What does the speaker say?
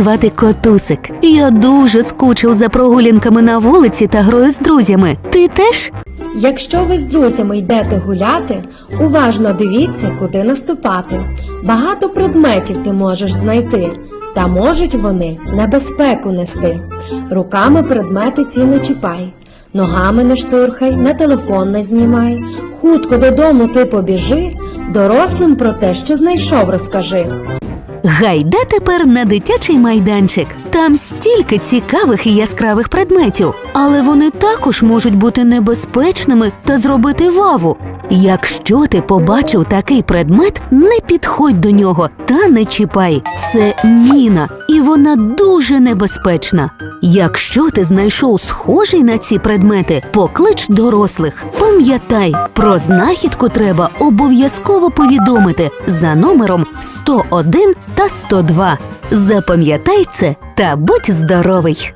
звати Котусик. Я дуже скучив за прогулянками на вулиці та грою з друзями. Ти теж? Якщо ви з друзями йдете гуляти, уважно дивіться, куди наступати. Багато предметів ти можеш знайти, та можуть вони небезпеку нести. Руками предмети ці не чіпай, ногами не штурхай, на телефон не знімай. Хутко додому ти побіжи, дорослим про те, що знайшов, розкажи. Гайда тепер на дитячий майданчик. Там стільки цікавих і яскравих предметів, але вони також можуть бути небезпечними та зробити ваву. Якщо ти побачив такий предмет, не підходь до нього та не чіпай. Це міна, і вона дуже небезпечна. Якщо ти знайшов схожий на ці предмети, поклич дорослих. Пам'ятай, про знахідку треба обов'язково повідомити за номером 101 та 102. Запам'ятай це та будь здоровий!